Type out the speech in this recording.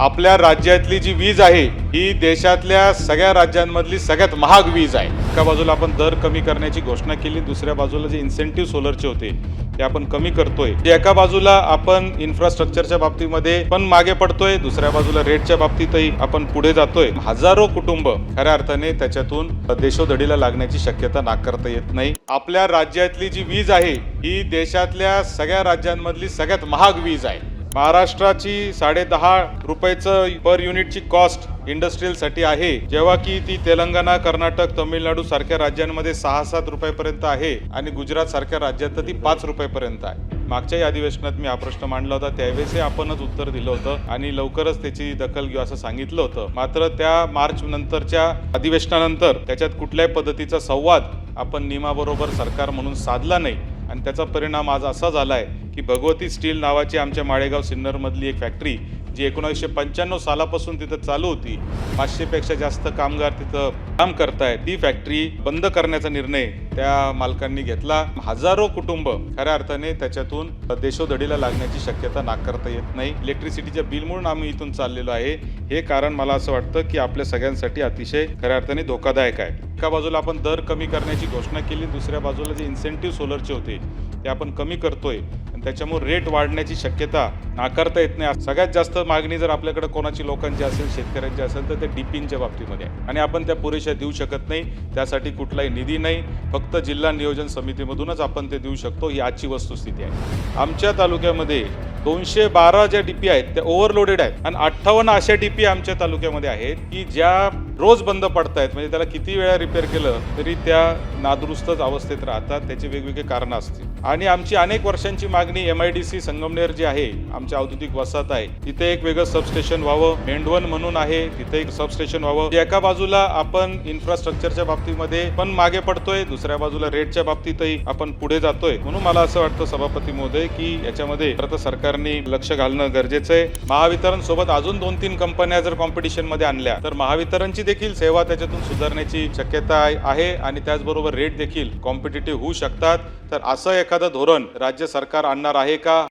आपल्या राज्यातली जी वीज आहे ही देशातल्या सगळ्या राज्यांमधली सगळ्यात महाग वीज आहे. एका बाजूला आपण दर कमी करण्याची घोषणा केली दुसऱ्या बाजूला जे इन्सेंटिव्ह सोलरचे होते ते आपण कमी करतोय. एका बाजूला आपण इन्फ्रास्ट्रक्चरच्या बाबतीमध्ये पण मागे पडतोय दुसऱ्या बाजूला रेटच्या बाबतीतही आपण पुढे जातोय. हजारो कुटुंब खऱ्या अर्थाने त्याच्यातून देशोधडीला लागण्याची शक्यता नाकारता येत नाही. आपल्या राज्यातली जी वीज आहे ही देशातल्या सगळ्या राज्यांमधली सगळ्यात महाग वीज आहे. महाराष्ट्राची साडे दहा रुपयाचं पर युनिटची कॉस्ट इंडस्ट्रीयलसाठी आहे. जेव्हा की ती तेलंगणा कर्नाटक तमिळनाडू सारख्या राज्यांमध्ये सहा सात रुपयापर्यंत आहे आणि गुजरात सारख्या राज्यात ती पाच रुपयापर्यंत आहे. मागच्याही अधिवेशनात मी हा प्रश्न मांडला होता. त्यावेळेसही आपणच उत्तर दिलं होतं आणि लवकरच त्याची दखल घेऊ असं सांगितलं होतं. मात्र त्या मार्च नंतरच्या अधिवेशनानंतर त्याच्यात कुठल्याही पद्धतीचा संवाद आपण नियमाबरोबर सरकार म्हणून साधला नाही. आणि त्याचा परिणाम आज असा झाला आहे की भगवती स्टील नावाची आमच्या माळेगाव सिन्नरमधली एक फॅक्टरी जी एकोणीसशे पंच्याण्णव सालापासून तिथं चालू होती पाचशेपेक्षा जास्त कामगार तिथं काम करतायत. ती फॅक्टरी बंद करण्याचा निर्णय त्या मालकांनी घेतला. हजारो कुटुंब खऱ्या अर्थाने त्याच्यातून देशोधडीला लागण्याची शक्यता नाकारता येत नाही. इलेक्ट्रिसिटीच्या बिल म्हणून आम्ही इथून चाललेलो आहे. हे कारण मला असं वाटतं की आपल्या सगळ्यांसाठी अतिशय खऱ्या अर्थाने धोकादायक आहे. एका बाजूला आपण दर कमी करण्याची घोषणा केली दुसऱ्या बाजूला जे इन्सेंटिव्ह सोलरचे होते ते आपण कमी करतोय. त्याच्यामुळे रेट वाढण्याची शक्यता नाकारता येत नाही. सगळ्यात जास्त मागणी जर आपल्याकडे कोणाची लोकांची असेल शेतकऱ्यांची असेल तर ते डिपिनच्या बाबतीमध्ये. आहे आणि आपण त्या पुरेशा देऊ शकत नाही. त्यासाठी कुठलाही निधी नाही. फक्त जिल्हा नियोजन समितीमधूनच आपण ते देऊ शकतो. ही आजची वस्तुस्थिती आहे. आमच्या तालुक्यामध्ये दोनशे बारा ज्या डीपी आहेत त्या ओव्हरलोडेड आहेत. आणि अठ्ठावन्न अशा डीपी आमच्या तालुक्यामध्ये आहेत की ज्या रोज बंद पडतायत. म्हणजे त्याला किती वेळा रिपेअर केलं तरी त्या नादुरुस्तच अवस्थेत राहतात. त्याची वेगवेगळी कारणं असतील. आणि आमची अनेक वर्षांची मागणी M I D C Sangamner जी आहे आमच्या औद्योगिक वसाहत आहे तिथे एक वेगळं सबस्टेशन व्हावं. मेंढवन म्हणून आहे तिथे एक सबस्टेशन व्हावं. जे एका बाजूला आपण इन्फ्रास्ट्रक्चरच्या बाबतीमध्ये पण मागे पडतोय दुसऱ्या बाजूला रेटच्या बाबतीतही आपण पुढे जातोय. म्हणून मला असं वाटतं सभापती महोदय की याच्यामध्ये खरं सरकारने लक्ष घालणं गरजेचं आहे. महावितरण सोबत अजून दोन तीन कंपन्या जर कॉम्पिटिशनमध्ये आणल्या तर महावितरणची देखील सेवा त्याच्यातून सुधारण्याची शक्यता आहे. आणि त्याचबरोबर रेट देखील कॉम्पिटेटिव्ह होऊ शकतात. तर असं एखादं धोरण राज्य सरकार आणणार आहे का?